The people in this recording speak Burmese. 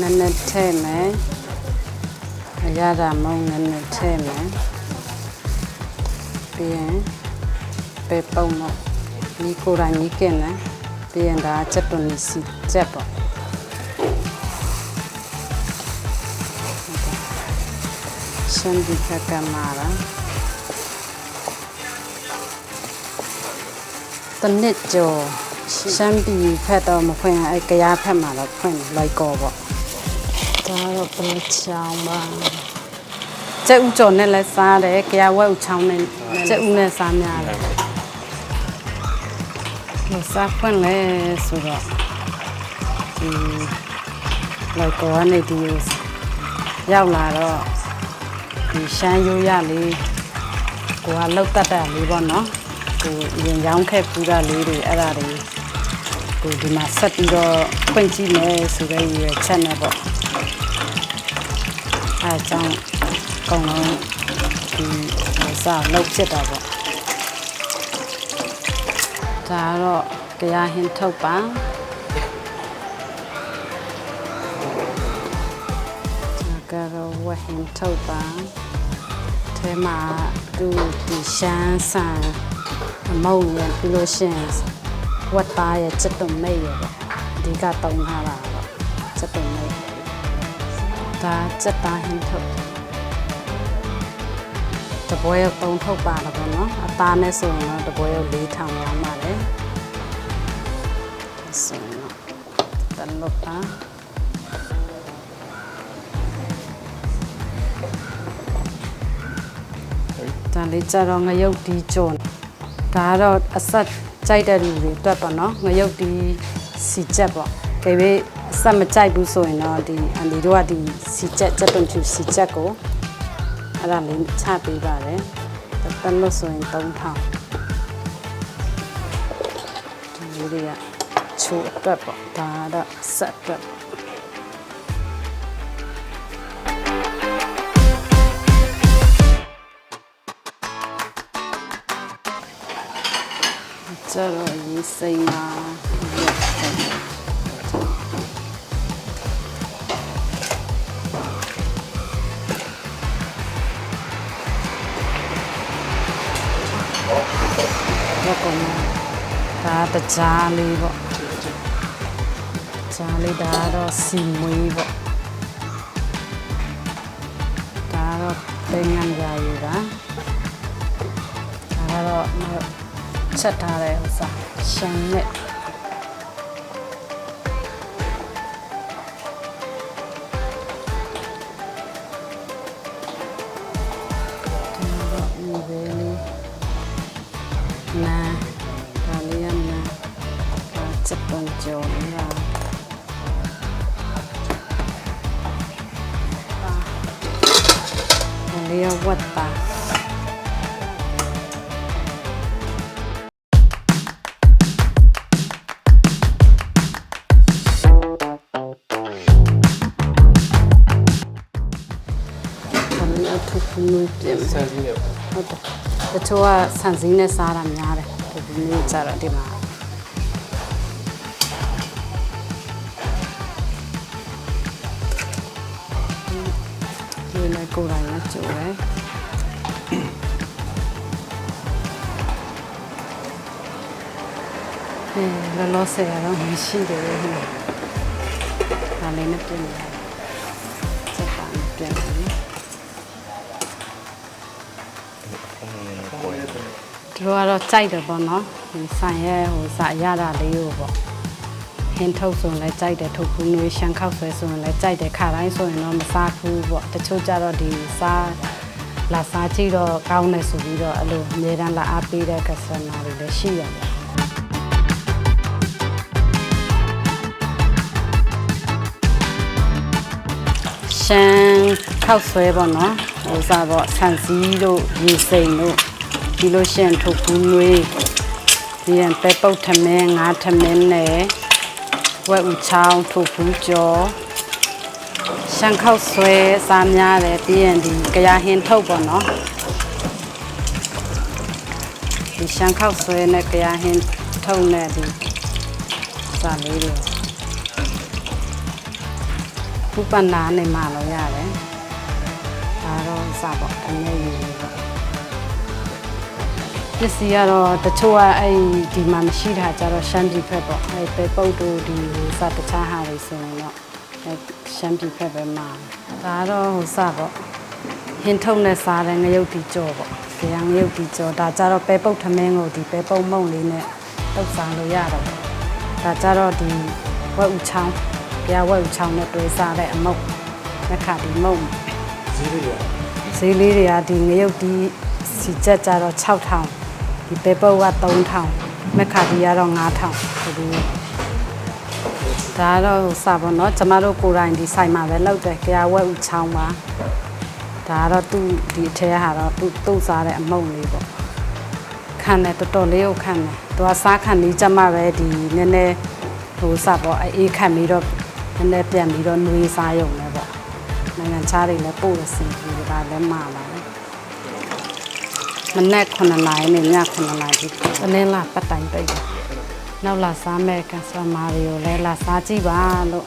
နည်းနည်းထည့်မယ်အရသာမုံနည်းနည်းထည့်မယ်ပြီးရင်ပေပုံတော့ဒီကိုယ်တိုင်ကြီးကင်တယ်ပြီးရင်ဒါချက်တွန်နီစီချက်ပေါ့ရှမ်းဒီကကမာလာတနစ်ကျော်ရှမ်းပြည်ဖက်တော့မဖွင့်ရအဲကြားဖက်မှာတော့ဖွင့်လိုက်ကောပေါ့ ဒါတော့ပလက်ချောင်းပါကျက်ဥကျော်နဲ့လည်းစားတယ်ကြားဝက်ဥချောင်းနဲ့ကျက်ဥနဲ့စားများတယ်ဟိုစားဖွင့်လဲဆိုတော့ဒီလိုက်ကောကနေဒီကိုရောက်လာတော့ဒီရှမ်းရိုးရလေးကိုကလောက်တတ်တာလေးပေါ့နော်ကိုရင်ရောင်းခဲ့ပူတာလေးတွေအဲ့ဒါတွေကိုဒီမှာဆက်ပြီးတော့ဖွင့်ကြည့်မယ်ဆိုတဲ့ရည်ရွယ်ချက်နဲ့ပေါ့ အဲအကြောင်းအကုန်လုံးဒီဟိုစားလောက်ဖြစ်တာပေါ့ဒါကတော့တရားဟင်းထုတ်ပါဒါကတော့ဝဟင်းထုတ်ပါထဲမှာသူဒီရှမ်းဆန်အမုံရယ်ပြီးလို့ရှရင်ဝတ်သားရဲ့စက်တုံမိတ်ရယ်ပေါ့အဓိကတုံးထားတာပေါ့စက်တုံမိ တ်ဒါစက်သားဟင်းထုတ်တပွဲရောက်သုံးထုတ်ပါတော့ဗောနော်အသားနဲ့ဆိုရင်တော့တပွဲရောက်၄ထောင်ရမှာလေဆိုရင်တော့တလွတ်ပါဒါလေးကြတော့ငရုတ်ဒီကျွန်းဒါကတော့အဆက်ကြိုက်တဲ့လူတွေအတွက်ပေါ့နော်ငရုတ်ဒီစီချက်ပေါ့ခေဘေး အဆက်မကြိုက်ဘူးဆိုရင်တော့ဒီအန်ဒီတို့ကဒီစီချက်ချက်တွန်ချူစီချက်ကိုအဲ့ဒါလေးချပေးပါတယ်တန်လို့ဆိုရင်3000ဒီလေးတွေကချိုးအတွက်ပေါ့ဒါကတော့ဆက်အတွက်ပေါ့ကျတော့ရေးစိမ်မှာ ရက်ကုန်ဒါတကြားလေးပေါ့ကြားလေးဒါတော့စီမွေးပေါ့ဒါတော့ပင်ငံရာယူတာဒါကတော့ချက်ထားတဲ့ဥစ္စာရှမ်းနဲ့ ဒါလေးရဝတ်ပါခမင်းအထုပ်ကူးပြင်မယ်ဆန်ကြီးနဲ့ဟုတ်တယ်တ ကဆန်စည်းနဲ့စားတာများတယ်ဒီနေ့ကျတော့ဒီမှာဒီနေ့ကိုယ်တိုင်နဲ့ကြိုတယ်အဲလောလောဆယ်ကတော့မရှိတယ်ဟိုဒါလေးနဲ့ပြင်ရတယ်စက်ပါနဲ့ပြင်တယ်ပေါ်ရသူတို့ကတော့ကြိုက်တယ်ပေါ့နော်ဒီဆိုင်ရဲ့ဟိုစာရတာလေးကိုပေါ့ ဟင်းထုတ်ဆိုရင်လည်းကြိုက်တယ်ထုတ်ဘူးနွေးရှမ်းခောက်ဆွဲဆိုရင်လည်းကြိုက်တယ်ခါတိုင်းဆိုရင်တော့မစားဘူးပေါ့တချို့ကြတော့ဒီစားလာစားကြည့်တော့ကောင်းတယ်ဆိုပြီးတော့အဲ့လိုအများတန်းလာအားပေးတဲ့ customer တွေလည်းရှိရတယ်ရှမ်းခောက်ဆွဲပေါ့နော်ဟိုစားပေါ့ဆန်စီတို့ရေစိမ်တို့ဒီလိုရှရင်ထုတ်ဘူးနွေးဒီရင်ပဲပုတ်ထမင်းငါးထမင်းနဲ့ ဝက်ဥချောင်းထုတ်ဘူးကြော်ရှန်ခောက်ဆွဲစားများတယ်ပြီးရင်ဒီကြရဟင်းထုတ်ပေါ့နော်ဒီရှန်ခောက်ဆွဲနဲ့ကြရဟင်းထုတ်နဲ့ဒီစားလေးတွေဖူးပန်နာနေမှလို့ရတယ်ဒါတော့စပေါ့အမြဲယူနေ ပေါ့ပစ္စည်းကတော့တချို့ကအဲ့ဒီမှာမရှိတာကြတော့ရှမ်းပြည်ဖက်ပေါ့အဲ့ပဲပုတ်တို့ဒီစတခြားဟာတွေဆိုရင်တော့အဲ့ရှမ်းပြည်ဖက်ပဲမှာဒါတော့ဟိုစပေါ့ဟင်းထုံနဲ့စားတဲ့ငရုတ်တီကြော်ပေါ့ကြရငရုတ်တီကြော်ဒါကြတော့ပဲပုတ်ထမင်းကိုဒီပဲပုတ်မုံလေးနဲ့တုပ်စားလို့ရတော့ပေါ့ဒါကြတော့ဒီဝက်ဥချောင်းကြရဝက်ဥချောင်းနဲ့တွဲစားတဲ့အမုတ်လက်ခါဒီမုံဈေးလေးရဈေးလေးတွေကဒီငရုတ်ဒီစီချက်ကြတော့6000 ဒီပေပုတ်က3000မက်ခါဒီကတော့9000ဒီလိုဒါတော့စပါတော့ကျမတို့ကိုယ်တိုင်ဒီဆိုင်မှာပဲလောက်တယ်ကြာဝက်ဥချောင်းပါဒါကတော့သူ့ဒီအထဲဟာတော့သူ့တုတ်စားတဲ့အမုံလေးပေါ့ခံတယ်တော်တော်လေးကိုခံတယ်သူကစားခံပြီးကျမပဲဒီနည်းနည်းဟိုစပေါ့အေးခံပြီးတော့နည်းနည်းပြန်ပြီးတော့နှွေးစားရုံနဲ့ပေါ့နိုင်ငံခြားတွေလည်းပို့ရစီပြီးဒါလည်းမှာပါလေ မနေ့9နာရီနဲ့ည9နာရီတနင်္လာပတ်တိုင်းပိတ်တယ်နောက်လာစားမဲ့ကန်ဆာမာတွေကိုလည်းလာစားကြည့်ပါလို့